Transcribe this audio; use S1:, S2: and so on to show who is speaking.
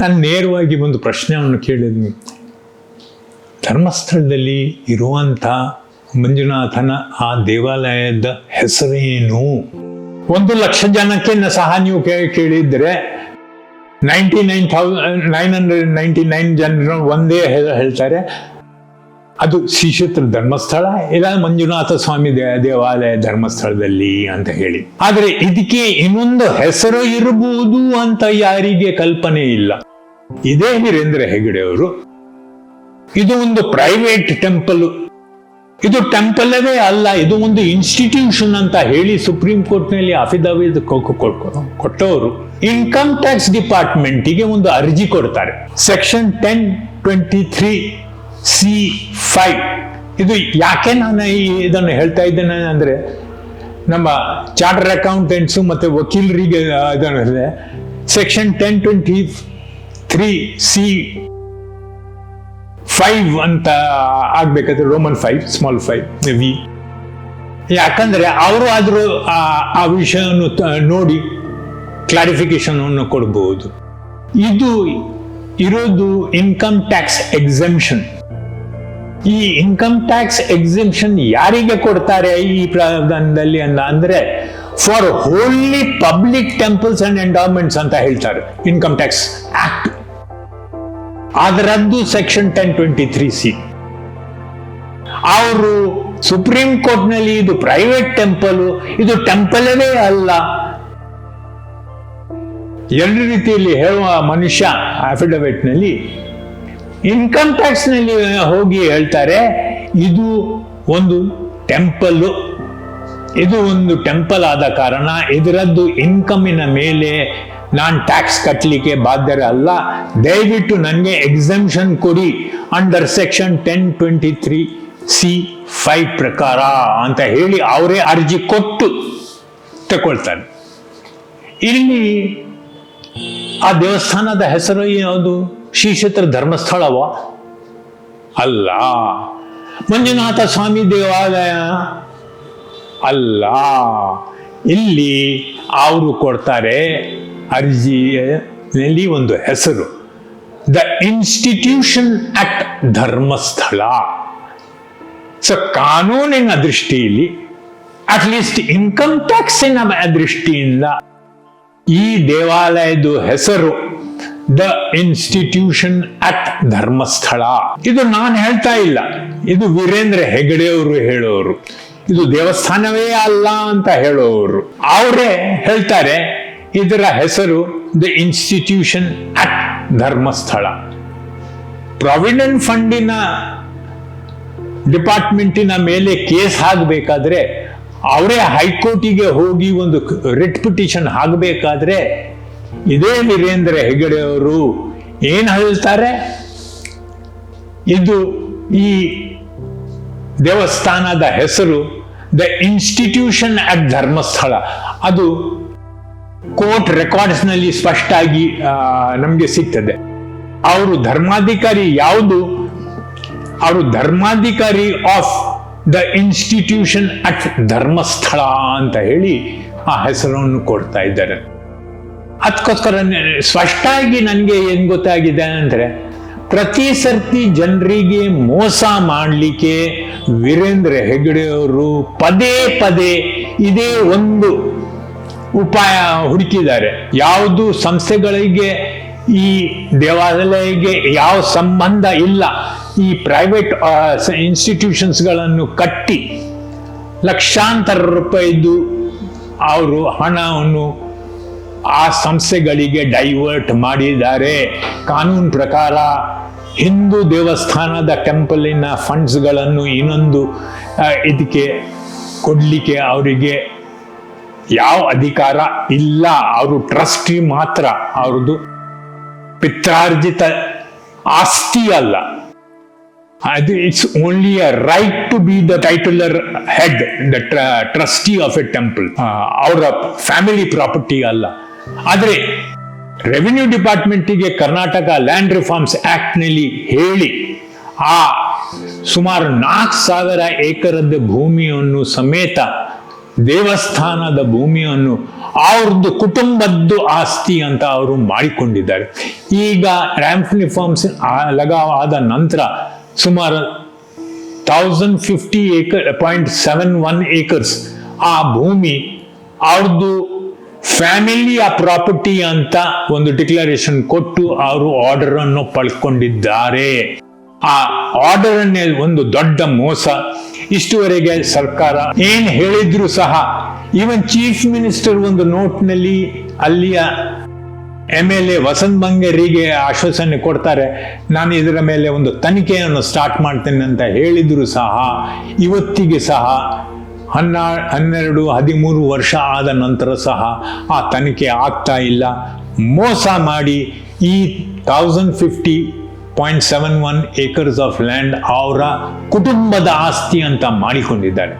S1: ನಾನು ನೇರವಾಗಿ ಒಂದು ಪ್ರಶ್ನೆಯನ್ನು ಕೇಳಿದ್ನಿ. ಧರ್ಮಸ್ಥಳದಲ್ಲಿ ಇರುವಂಥ ಮಂಜುನಾಥನ ಆ ದೇವಾಲಯದ ಹೆಸರೇನು? ಒಂದು ಲಕ್ಷ ಜನಕ್ಕೆ ಸಹ ನೀವು ಕೇಳಿದ್ರೆ ninety nine thousand nine hundred ninety nine ಜನರು ಒಂದೇ ಹೇಳ್ತಾರೆ. ಅದು ಶ್ರೀಕ್ಷೇತ್ರ ಧರ್ಮಸ್ಥಳ ಇಲ್ಲ ಮಂಜುನಾಥ ಸ್ವಾಮಿ ದೇವಾಲಯ ಧರ್ಮಸ್ಥಳದಲ್ಲಿ ಅಂತ ಹೇಳಿ. ಆದರೆ ಇದಕ್ಕೆ ಇನ್ನೊಂದು ಹೆಸರು ಇರಬಹುದು ಅಂತ ಯಾರಿಗೆ ಕಲ್ಪನೆ ಇಲ್ಲ. ಇದೇ ವೀರೇಂದ್ರ ಹೆಗಡೆ ಅವರು. ಇದು ಒಂದು ಪ್ರೈವೇಟ್ ಟೆಂಪಲ್ ಇದು ಟೆಂಪಲ್ವೇ ಅಲ್ಲ ಇದು ಒಂದು ಇನ್ಸ್ಟಿಟ್ಯೂಷನ್ ಅಂತ ಹೇಳಿ ಸುಪ್ರೀಂ ಕೋರ್ಟ್ನಲ್ಲಿ ಅಫಿಡವಿಟ್ ಕೊಟ್ಟವರು. ಇನ್ಕಮ್ ಟ್ಯಾಕ್ಸ್ ಡಿಪಾರ್ಟ್ಮೆಂಟಿಗೆ ಒಂದು ಅರ್ಜಿ ಕೊಡ್ತಾರೆ. Section ten twenty three C five ಇದು ಯಾಕೆ ನಾನು ಇದನ್ನು ಹೇಳ್ತಾ ಇದ್ದೇನೆ ಅಂದ್ರೆ, ನಮ್ಮ ಚಾರ್ಟರ್ ಅಕೌಂಟೆಂಟ್ಸು ಮತ್ತೆ ವಕೀಲರಿಗೆ ಇದನ್ನು section ten twenty three C five ಅಂತ ಆಗ್ಬೇಕಾದ್ರೆ Roman five small five v ಯಾಕಂದ್ರೆ ಅವರು ಆದರೂ ಆ ವಿಷಯವನ್ನು ನೋಡಿ ಕ್ಲಾರಿಫಿಕೇಶನ್ ಅನ್ನು ಕೊಡಬಹುದು ಇದು ಇರೋದು ಇನ್ಕಮ್ ಟ್ಯಾಕ್ಸ್ ಎಕ್ಸೆಂಪ್ಷನ್ ಈ ಇನ್ಕಮ್ ಟ್ಯಾಕ್ಸ್ ಎಕ್ಸೆಂಪ್ಷನ್ ಯಾರಿಗೆ ಕೊಡ್ತಾರೆ ಈ ಪ್ರಾವಧಾನದಲ್ಲಿ ಅಂತ ಅಂದ್ರೆ for only public temples and endowments ಅಂತ ಹೇಳ್ತಾರೆ ಇನ್ಕಮ್ ಟ್ಯಾಕ್ಸ್ ಅದರದ್ದು section ten twenty three C ಅವರು ಸುಪ್ರೀಂ ಕೋರ್ಟ್ನಲ್ಲಿ ಇದು ಪ್ರೈವೇಟ್ ಟೆಂಪಲ್ ಇದು ಟೆಂಪಲ್ವೇ ಅಲ್ಲ. ಎರಡು ರೀತಿಯಲ್ಲಿ ಹೇಳುವ ಮನುಷ್ಯ ಅಫಿಡವಿಟ್ನಲ್ಲಿ ಇನ್ಕಮ್ ಟ್ಯಾಕ್ಸ್ನಲ್ಲಿ ಹೋಗಿ ಹೇಳ್ತಾರೆ, ಇದು ಒಂದು ಟೆಂಪಲ್ ಇದು ಒಂದು ಟೆಂಪಲ್ ಆದ ಕಾರಣ ಇದರದ್ದು ಇನ್ಕಮಿನ ಮೇಲೆ ನಾನು ಟ್ಯಾಕ್ಸ್ ಕಟ್ಟಲಿಕ್ಕೆ ಬಾಧ್ಯರ ಅಲ್ಲ, ದಯವಿಟ್ಟು ನನಗೆ ಎಕ್ಸೆಂಪ್ಷನ್ ಕೊಡಿ under section ten twenty three C five ಪ್ರಕಾರ ಅಂತ ಹೇಳಿ ಅವರೇ ಅರ್ಜಿ ಕೊಟ್ಟು ತಗೊಳ್ತಾರೆ. ಇಲ್ಲಿ ಆ ದೇವಸ್ಥಾನದ ಹೆಸರು ಯಾವುದು? ಶ್ರೀಕ್ಷೇತ್ರ ಧರ್ಮಸ್ಥಳವ? ಅಲ್ಲ. ಮಂಜುನಾಥ ಸ್ವಾಮಿ ದೇವಾಲಯ? ಅಲ್ಲ. ಇಲ್ಲಿ ಅವರು ಕೊಡ್ತಾರೆ ಅರ್ಜಿಯಲ್ಲಿ ಒಂದು ಹೆಸರು. The institution at Dharmasthala so ಕಾನೂನಿನ ದೃಷ್ಟಿಯಲ್ಲಿ ಅಟ್ ಲೀಸ್ಟ್ ಇನ್ಕಮ್ ಟ್ಯಾಕ್ಸಿನ ದೃಷ್ಟಿಯಿಂದ, ಈ ದೇವಾಲಯದ ಹೆಸರು ದ ಇನ್ಸ್ಟಿಟ್ಯೂಷನ್ ಅಟ್ ಧರ್ಮಸ್ಥಳ ಇದು ನಾನು ಹೇಳ್ತಾ ಇಲ್ಲ. ಇದು ವೀರೇಂದ್ರ ಹೆಗಡೆ ಅವರು ಹೇಳೋರು. ಇದು ದೇವಸ್ಥಾನವೇ ಅಲ್ಲ ಅಂತ ಹೇಳೋರು. ಅವರೇ ಹೇಳ್ತಾರೆ ಇದರ ಹೆಸರು the institution at Dharmasthala provident ಫಂಡಿನ ಡಿಪಾರ್ಟ್ಮೆಂಟಿನ ಮೇಲೆ ಕೇಸ್ ಆಗಬೇಕಾದ್ರೆ ಅವರೇ ಹೈಕೋರ್ಟಿಗೆ ಹೋಗಿ ಒಂದು ರಿಟ್ ಪಿಟಿಷನ್ ಆಗಬೇಕಾದ್ರೆ ಇದೇ ವೀರೇಂದ್ರ ಹೆಗಡೆ ಅವರು ಏನ್ ಹೇಳ್ತಾರೆ? ಇದು ಈ ದೇವಸ್ಥಾನದ ಹೆಸರು ದ ಇನ್ಸ್ಟಿಟ್ಯೂಷನ್ ಅಟ್ ಧರ್ಮಸ್ಥಳ ಅದು ಕೋರ್ಟ್ ರೆಕಾರ್ಡ್ಸ್ನಲ್ಲಿ ಸ್ಪಷ್ಟಾಗಿ ನಮಗೆ ಸಿಗ್ತದೆ. ಅವರು ಧರ್ಮಾಧಿಕಾರಿ ಯಾವುದು? ಅವರು ಧರ್ಮಾಧಿಕಾರಿ of the institution at Dharmasthala ಅಂತ ಹೇಳಿ ಆ ಹೆಸರನ್ನು ಕೊಡ್ತಾ ಇದ್ದಾರೆ. ಅದಕ್ಕೋಸ್ಕರ ಸ್ಪಷ್ಟಾಗಿ ನನಗೆ ಏನು ಗೊತ್ತಾಗಿದೆ ಅಂದ್ರೆ, ಪ್ರತಿ ಸರ್ತಿ ಜನರಿಗೆ ಮೋಸ ಮಾಡಲಿಕ್ಕೆ ವೀರೇಂದ್ರ ಹೆಗಡೆ ಅವರು ಪದೇ ಪದೇ ಇದೇ ಒಂದು ಉಪಾಯ ಹುಡುಕಿದ್ದಾರೆ. ಯಾವುದು ಸಂಸ್ಥೆಗಳಿಗೆ, ಈ ದೇವಾಲಯಕ್ಕೆ ಯಾವ ಸಂಬಂಧ ಇಲ್ಲ, ಈ ಪ್ರೈವೇಟ್ ಇನ್ಸ್ಟಿಟ್ಯೂಷನ್ಸ್ಗಳನ್ನು ಕಟ್ಟಿ ಲಕ್ಷಾಂತರ ರೂಪಾಯಿದು ಅವರು ಹಣವನ್ನು ಆ ಸಂಸ್ಥೆಗಳಿಗೆ ಡೈವರ್ಟ್ ಮಾಡಿದ್ದಾರೆ. ಕಾನೂನು ಪ್ರಕಾರ ಹಿಂದೂ ದೇವಸ್ಥಾನದ ಟೆಂಪಲಿನ ಫಂಡ್ಸ್ಗಳನ್ನು ಇನ್ನೊಂದು ಇದಕ್ಕೆ ಕೊಡಲಿಕ್ಕೆ ಅವರಿಗೆ ಯಾವ ಅಧಿಕಾರ ಇಲ್ಲ, ಅವರು ಟ್ರಸ್ಟಿ ಮಾತ್ರ. ಅವ್ರದ್ದು ಪಿತ್ರಾರ್ಜಿತ ಆಸ್ತಿ ಅಲ್ಲ. ಅದು it's only a right to be the titular head the trustee of a temple ಅವರ ಫ್ಯಾಮಿಲಿ ಪ್ರಾಪರ್ಟಿ ಅಲ್ಲ. ಆದರೆ ರೆವಿನ್ಯೂ ಡಿಪಾರ್ಟ್ಮೆಂಟಿಗೆ ಕರ್ನಾಟಕ ಲ್ಯಾಂಡ್ ರಿಫಾರ್ಮ್ಸ್ ಆಕ್ಟ್ನಲ್ಲಿ ಹೇಳಿ, ಆ ಸುಮಾರು ನಾಲ್ಕು ಸಾವಿರ ಏಕರದ ಭೂಮಿಯನ್ನು ಸಮೇತ ದೇವಸ್ಥಾನದ ಭೂಮಿಯನ್ನು ಅವ್ರದ್ದು ಕುಟುಂಬದ್ದು ಆಸ್ತಿ ಅಂತ ಅವರು ಮಾಡಿಕೊಂಡಿದ್ದಾರೆ. ಈಗ ರ್ಯಾಂಫ್ಲಿ ಫಾರ್ಮ್ಸ್ ಲಗಾವ್ ಆದ ನಂತರ ಸುಮಾರು thousand fifty acre point seven one acres ಆ ಭೂಮಿ ಅವ್ರದ್ದು ಫ್ಯಾಮಿಲಿಯ ಪ್ರಾಪರ್ಟಿ ಅಂತ ಒಂದು ಡಿಕ್ಲರೇಷನ್ ಕೊಟ್ಟು ಅವರು ಆರ್ಡರ್ ಅನ್ನು ಪಡ್ಕೊಂಡಿದ್ದಾರೆ. ಆ ಆರ್ಡರ್ ಒಂದು ದೊಡ್ಡ ಮೋಸ. ಇಷ್ಟುವರೆಗೆ ಸರ್ಕಾರ ಏನ್ ಹೇಳಿದ್ರು ಸಹ ಈವನ್ ಚೀಫ್ ಮಿನಿಸ್ಟರ್ ಒಂದು ನೋಟ್ನಲ್ಲಿ ಅಲ್ಲಿಯ ಎಂ ಎಲ್ ಎ ವಸಂತ್ ಬಂಗೇರಿಗೆ ಆಶ್ವಾಸನೆ ಕೊಡ್ತಾರೆ. ನಾನು ಇದರ ಮೇಲೆ ಒಂದು ತನಿಖೆಯನ್ನು ಸ್ಟಾರ್ಟ್ ಮಾಡ್ತೇನೆ ಅಂತ ಹೇಳಿದ್ರು ಸಹ ಇವತ್ತಿಗೆ ಸಹ ಹನ್ನ, ಹನ್ನೆರಡು, ಹದಿಮೂರು ವರ್ಷ ಆದ ನಂತರ ಸಹ ಆ ತನಿಖೆ ಆಗ್ತಾ ಇಲ್ಲ. ಮೋಸ ಮಾಡಿ ಈ thousand fifty point seven one acres of land ಅವರ ಕುಟುಂಬದ ಆಸ್ತಿ ಅಂತ ಮಾಡಿಕೊಂಡಿದ್ದಾರೆ.